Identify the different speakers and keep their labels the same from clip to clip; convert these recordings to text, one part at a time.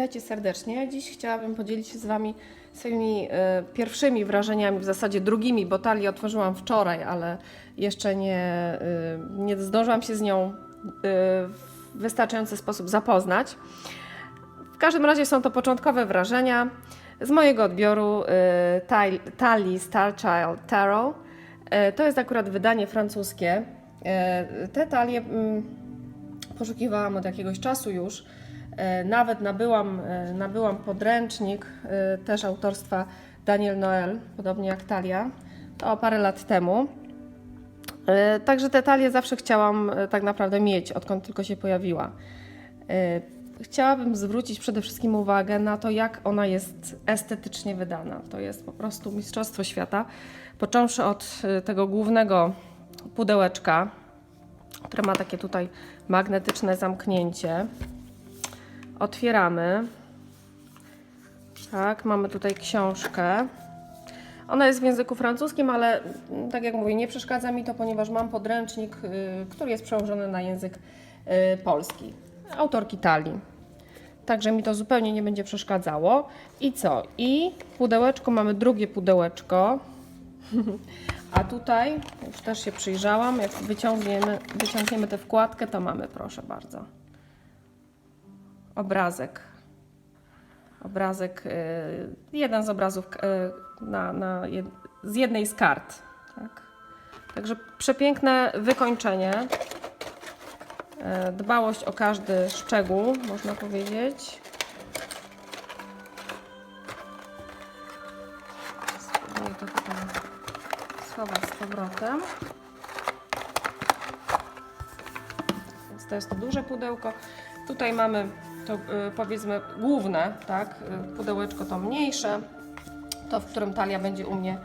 Speaker 1: Witajcie serdecznie. Dziś chciałabym podzielić się z Wami swoimi e, pierwszymi wrażeniami, w zasadzie drugimi, bo talię otworzyłam wczoraj, ale jeszcze nie, e, nie zdążyłam się z nią e, w wystarczający sposób zapoznać. W każdym razie są to początkowe wrażenia z mojego odbioru tal- talii Star Child Tarot. To jest akurat wydanie francuskie. Te talie mm, poszukiwałam od jakiegoś czasu już. E, Nawet nabyłam, e, nabyłam podręcznik e, też autorstwa Daniel Noel, podobnie jak Talia, to parę lat temu. Także te talie zawsze chciałam tak naprawdę mieć, odkąd tylko się pojawiła. Chciałabym zwrócić przede wszystkim uwagę na to, jak ona jest estetycznie wydana. To jest po prostu mistrzostwo świata. Począwszy od tego głównego pudełeczka, które ma takie tutaj magnetyczne zamknięcie. Otwieramy. Tak, mamy tutaj książkę. Ona jest w języku francuskim, ale tak jak mówię, nie przeszkadza mi to, ponieważ mam podręcznik, y, który jest przełożony na język y, polski. Autorki Talii. Także mi to zupełnie nie będzie przeszkadzało. I co? I pudełeczko, mamy drugie pudełeczko. A tutaj, już też się przyjrzałam, jak wyciągniemy, wyciągniemy tę wkładkę, to mamy, proszę bardzo, obrazek. Obrazek, y, jeden z obrazów y, na, na z jednej z kart. Tak? Także przepiękne wykończenie. Y, Dbałość o każdy szczegół, można powiedzieć. Spróbuję to tutaj schować z powrotem. Więc to jest to duże pudełko. Tutaj mamy to y, powiedzmy główne, tak? Y, Pudełeczko to mniejsze, to w którym talia będzie u mnie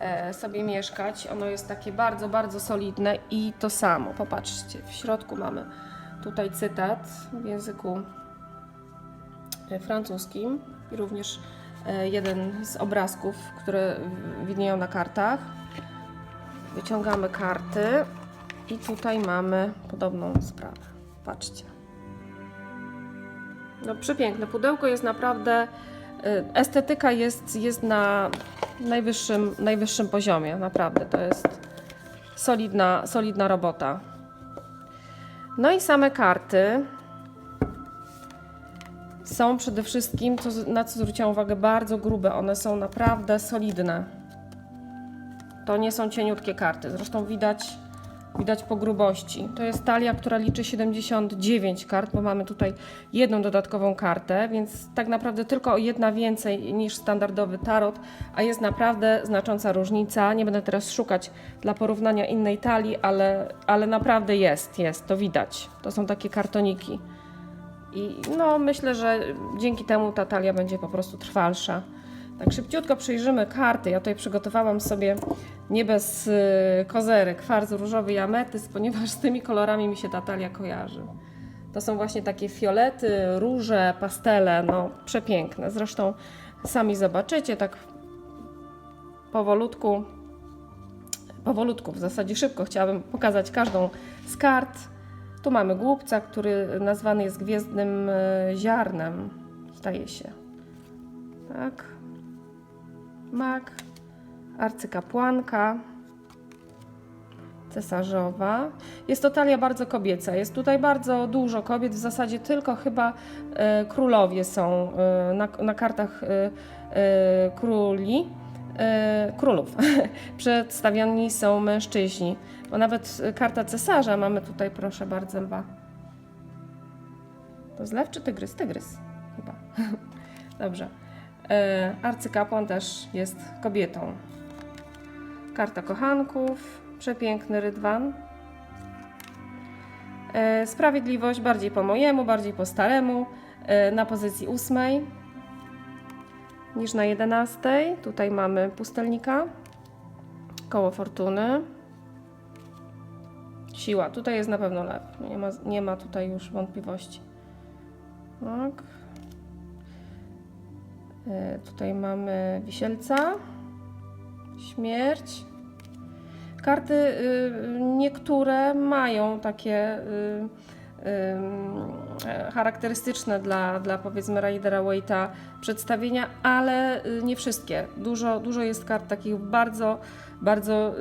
Speaker 1: e, sobie mieszkać. Ono jest takie bardzo, bardzo solidne i to samo. Popatrzcie, w środku mamy tutaj cytat w języku e, francuskim i również e, jeden z obrazków, które widnieją na kartach. Wyciągamy karty i tutaj mamy podobną sprawę. Patrzcie. No przepiękne. Pudełko jest naprawdę, y, estetyka jest, jest na najwyższym, najwyższym poziomie. Naprawdę, to jest solidna, solidna robota. No i same karty są przede wszystkim, co, na co zwróciłam uwagę, bardzo grube. One są naprawdę solidne. To nie są cieniutkie karty. Zresztą widać, widać po grubości. To jest talia, która liczy 79 kart, bo mamy tutaj jedną dodatkową kartę, więc tak naprawdę tylko jedna więcej niż standardowy tarot, a jest naprawdę znacząca różnica. Nie będę teraz szukać dla porównania innej talii, ale, ale naprawdę jest, jest, to widać. To są takie kartoniki. I no, myślę, że dzięki temu ta talia będzie po prostu trwalsza. Tak szybciutko przyjrzymy karty. Ja tutaj przygotowałam sobie nie bez y, kozery, kwarc różowy i ametyst, ponieważ z tymi kolorami mi się ta talia kojarzy. To są właśnie takie fiolety, róże, pastele, no przepiękne. Zresztą sami zobaczycie, tak powolutku, powolutku, w zasadzie szybko chciałabym pokazać każdą z kart. Tu mamy głupca, który nazwany jest gwiezdnym e, ziarnem, zdaje się. Tak. Mak, arcykapłanka, cesarzowa. Jest to talia bardzo kobieca. Jest tutaj bardzo dużo kobiet, w zasadzie tylko chyba e, królowie są e, na, na kartach e, e, króli. E, królów. Przedstawiani są mężczyźni, bo nawet karta cesarza mamy tutaj, proszę bardzo, lwa. To zlew czy tygrys? Tygrys chyba. Dobrze. E, arcykapłan też jest kobietą. Karta kochanków, przepiękny rydwan. E, sprawiedliwość bardziej po mojemu, bardziej po staremu, e, na pozycji ósmej niż na jedenastej. Tutaj mamy pustelnika, koło fortuny. Siła, tutaj jest na pewno lew, nie ma, nie ma tutaj już wątpliwości. Tak. E, Tutaj mamy wisielca, śmierć. Karty y, niektóre mają takie y, e, charakterystyczne dla, dla powiedzmy Ridera Waite'a przedstawienia, ale y, nie wszystkie. Dużo, dużo jest kart takich bardzo, bardzo y,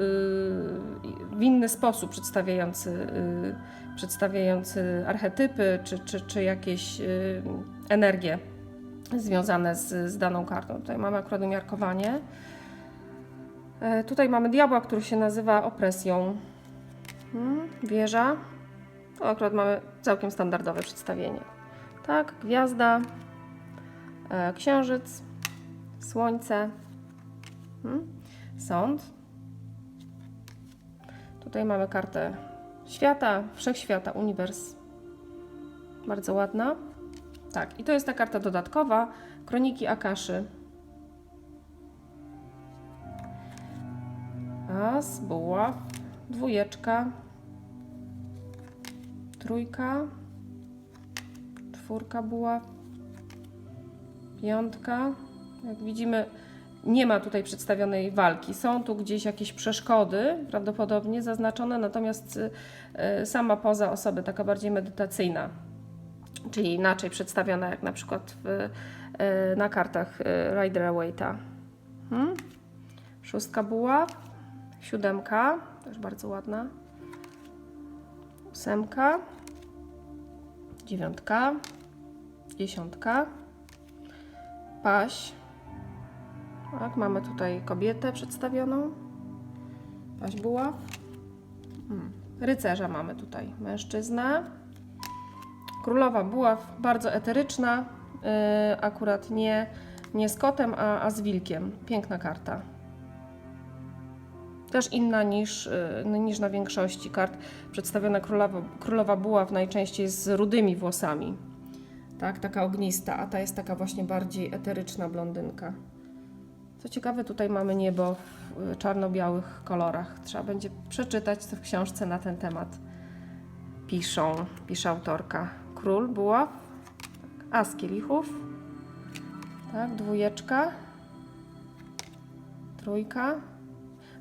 Speaker 1: w inny sposób przedstawiający, y, przedstawiający archetypy czy, czy, czy jakieś y, energie związane z, z daną kartą. Tutaj mamy akurat umiarkowanie. E, Tutaj mamy diabła, który się nazywa opresją. Hmm, wieża. To akurat mamy całkiem standardowe przedstawienie. Tak, gwiazda, e, księżyc, słońce, hmm, sąd. Tutaj mamy kartę świata, wszechświata, uniwers. Bardzo ładna. Tak, i to jest ta karta dodatkowa, kroniki Akaszy. As, buław, dwójeczka, trójka, czwórka buław, piątka. Jak widzimy, nie ma tutaj przedstawionej walki. Są tu gdzieś jakieś przeszkody, prawdopodobnie zaznaczone, natomiast y, sama poza osoby, taka bardziej medytacyjna, czyli inaczej przedstawiona, jak na przykład w, y, na kartach y, Ridera Waite'a. Hmm? Szóstka buław, siódemka, też bardzo ładna, ósemka, dziewiątka, dziesiątka, paź. Tak, mamy tutaj kobietę przedstawioną, paź buław, hmm. rycerza mamy tutaj, mężczyznę, królowa buław, bardzo eteryczna, yy, akurat nie, nie z kotem, a, a z wilkiem. Piękna karta. Też inna niż, y, niż na większości kart. Przedstawiona królowa, królowa buław najczęściej z rudymi włosami. Tak, taka ognista, a ta jest taka właśnie bardziej eteryczna blondynka. Co ciekawe, tutaj mamy niebo w y, czarno-białych kolorach. Trzeba będzie przeczytać, co w książce na ten temat piszą, pisze autorka. Król buław, tak, as kielichów, tak, dwójeczka, trójka,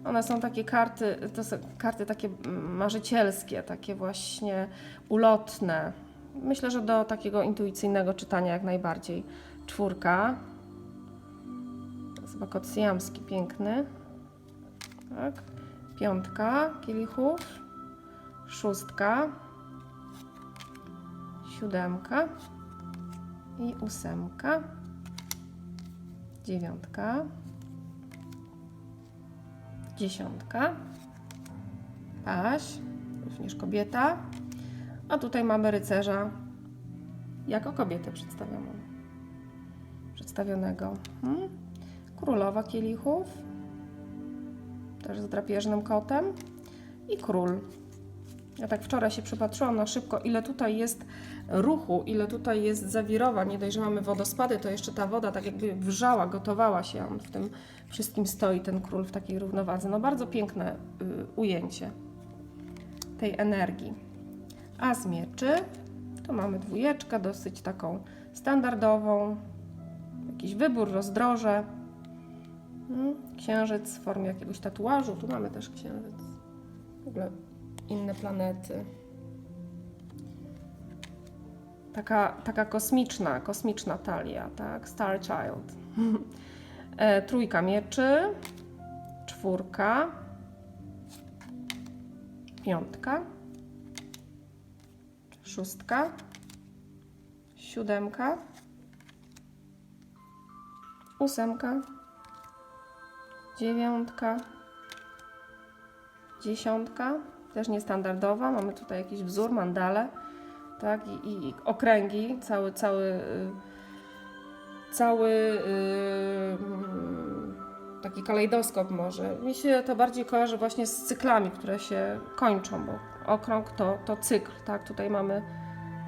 Speaker 1: one są takie karty, to są karty takie marzycielskie, takie właśnie ulotne. Myślę, że do takiego intuicyjnego czytania jak najbardziej. Czwórka. Chyba kot syjamski, piękny. Tak. Piątka kielichów. Szóstka. Siódemka. I ósemka. Dziewiątka dziesiątka, paź, również kobieta, a tutaj mamy rycerza jako kobietę przedstawioną, przedstawionego. Hmm? Królowa kielichów, też z drapieżnym kotem i król. Ja tak wczoraj się przypatrzyłam na szybko, ile tutaj jest ruchu, ile tutaj jest zawirowań. Nie dość, że mamy wodospady, to jeszcze ta woda tak jakby wrzała, gotowała się. On w tym wszystkim stoi, ten król w takiej równowadze. No bardzo piękne y, ujęcie tej energii. A z mieczy to mamy dwójeczkę, dosyć taką standardową. Jakiś wybór, rozdroże. Mm, Księżyc w formie jakiegoś tatuażu. Tu mamy też księżyc. W ogóle inne planety. Taka, taka kosmiczna, kosmiczna talia, tak? Star Child. e, trójka mieczy, czwórka, piątka, szóstka, siódemka, ósemka, dziewiątka, dziesiątka, też niestandardowa. Mamy tutaj jakiś wzór, mandale, tak, i, i, i okręgi, cały, cały, y, cały y, mm, taki kalejdoskop może. Mi się to bardziej kojarzy właśnie z cyklami, które się kończą, bo okrąg to, to cykl, tak, tutaj mamy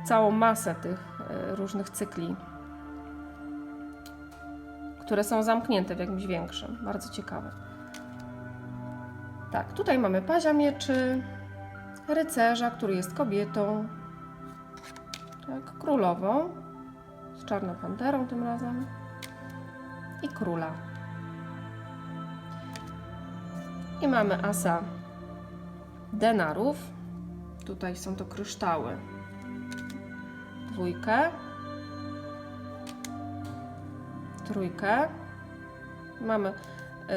Speaker 1: całą masę tych y, różnych cykli, które są zamknięte w jakimś większym. Bardzo ciekawe. Tak, tutaj mamy pazia mieczy, rycerza, który jest kobietą, tak, królową, z czarną panterą tym razem i króla. I mamy asa denarów. Tutaj są to kryształy. dwójkę, trójkę. Mamy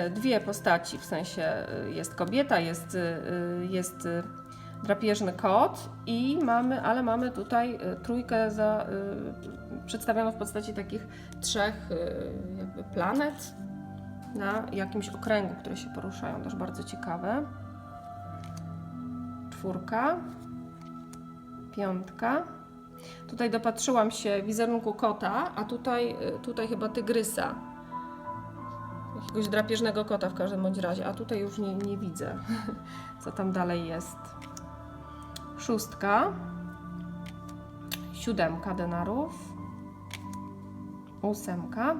Speaker 1: dwie postaci, w sensie e, jest kobieta, jest, e, jest e, drapieżny kot i mamy, ale mamy tutaj e, trójkę za, e, przedstawioną w postaci takich trzech e, jakby planet na jakimś okręgu, które się poruszają, też bardzo ciekawe. Czwórka, piątka. Tutaj dopatrzyłam się wizerunku kota, a tutaj, tutaj chyba tygrysa. Jakiegoś drapieżnego kota w każdym bądź razie, a tutaj już nie, nie widzę, co tam dalej jest. Szóstka. Siódemka denarów. Ósemka.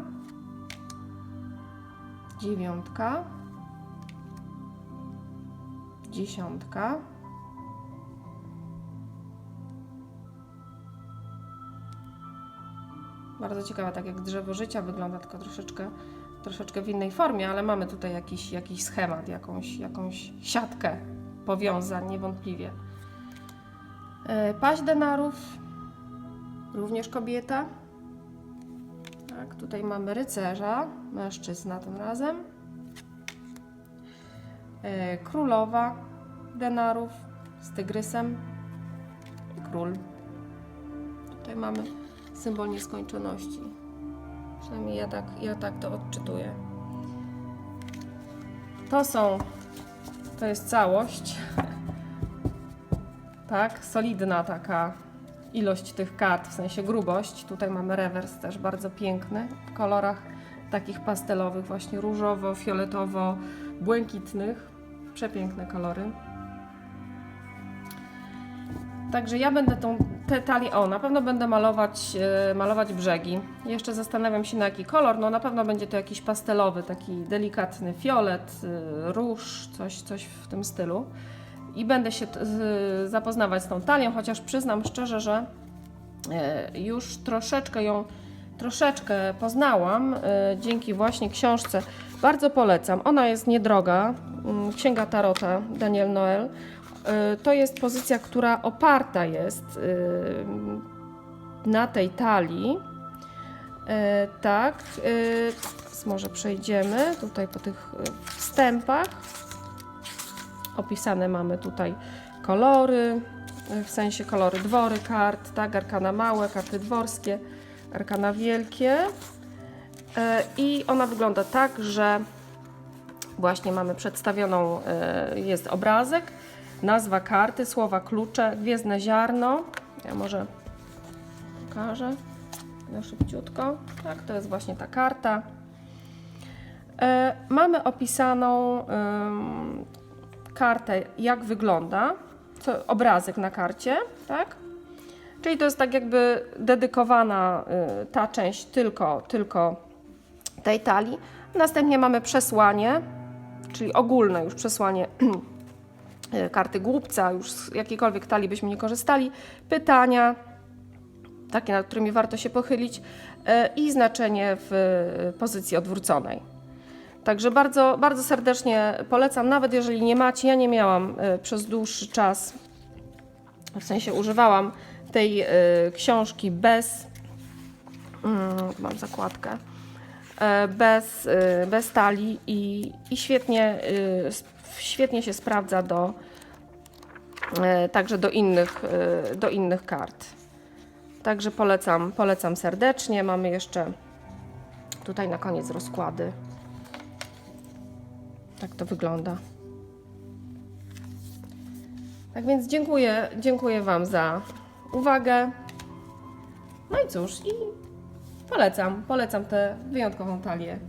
Speaker 1: Dziewiątka. Dziesiątka. Bardzo ciekawe, tak jak drzewo życia wygląda, tylko troszeczkę, troszeczkę w innej formie, ale mamy tutaj jakiś, jakiś schemat, jakąś, jakąś siatkę powiązań, niewątpliwie. E, Paść denarów, również kobieta. Tak, tutaj mamy rycerza, mężczyzna tym razem. E, Królowa denarów z tygrysem. Król. Tutaj mamy symbol nieskończoności. Przynajmniej ja tak, ja tak to odczytuję. To są, to jest całość. Tak, solidna taka ilość tych kart, w sensie grubość. Tutaj mamy rewers też bardzo piękny, w kolorach takich pastelowych, właśnie różowo, fioletowo, błękitnych. Przepiękne kolory. Także ja będę tą te o na pewno będę malować, e, malować brzegi. Jeszcze zastanawiam się na jaki kolor, no na pewno będzie to jakiś pastelowy, taki delikatny fiolet, e, róż, coś, coś w tym stylu. I będę się zapoznawać z tą talią, chociaż przyznam szczerze, że e, już troszeczkę ją troszeczkę poznałam dzięki właśnie książce. Bardzo polecam. Ona jest niedroga. mm, Księga Tarota Daniel Noel. E, To jest pozycja, która oparta jest e, na tej talii. E, Tak, może przejdziemy tutaj po tych wstępach. Opisane mamy tutaj kolory, w sensie kolory dwory kart, tak, arkana małe, karty dworskie, arkana wielkie. I ona wygląda tak, że właśnie mamy przedstawioną, jest obrazek, nazwa karty, słowa klucze, gwiezdne ziarno. Ja może pokażę na szybciutko. Tak, to jest właśnie ta karta. E, mamy opisaną kartę, jak wygląda, co, obrazek na karcie, tak? Czyli to jest tak jakby dedykowana y, ta część tylko, tylko tej talii. Następnie mamy przesłanie, czyli ogólne już przesłanie karty głupca, już z jakiejkolwiek talii byśmy nie korzystali, pytania, takie, nad którymi warto się pochylić y, i znaczenie w y, pozycji odwróconej. Także bardzo, bardzo serdecznie polecam, nawet jeżeli nie macie, ja nie miałam przez dłuższy czas, w sensie używałam tej książki bez, mm, mam zakładkę, e, bez, bez talii i, i świetnie, świetnie się sprawdza do, e, także do innych, y, do innych kart. Także polecam, polecam serdecznie. Mamy jeszcze tutaj na koniec rozkłady. Tak to wygląda. Tak więc dziękuję, dziękuję Wam za uwagę. No i cóż, i polecam, polecam tę wyjątkową talię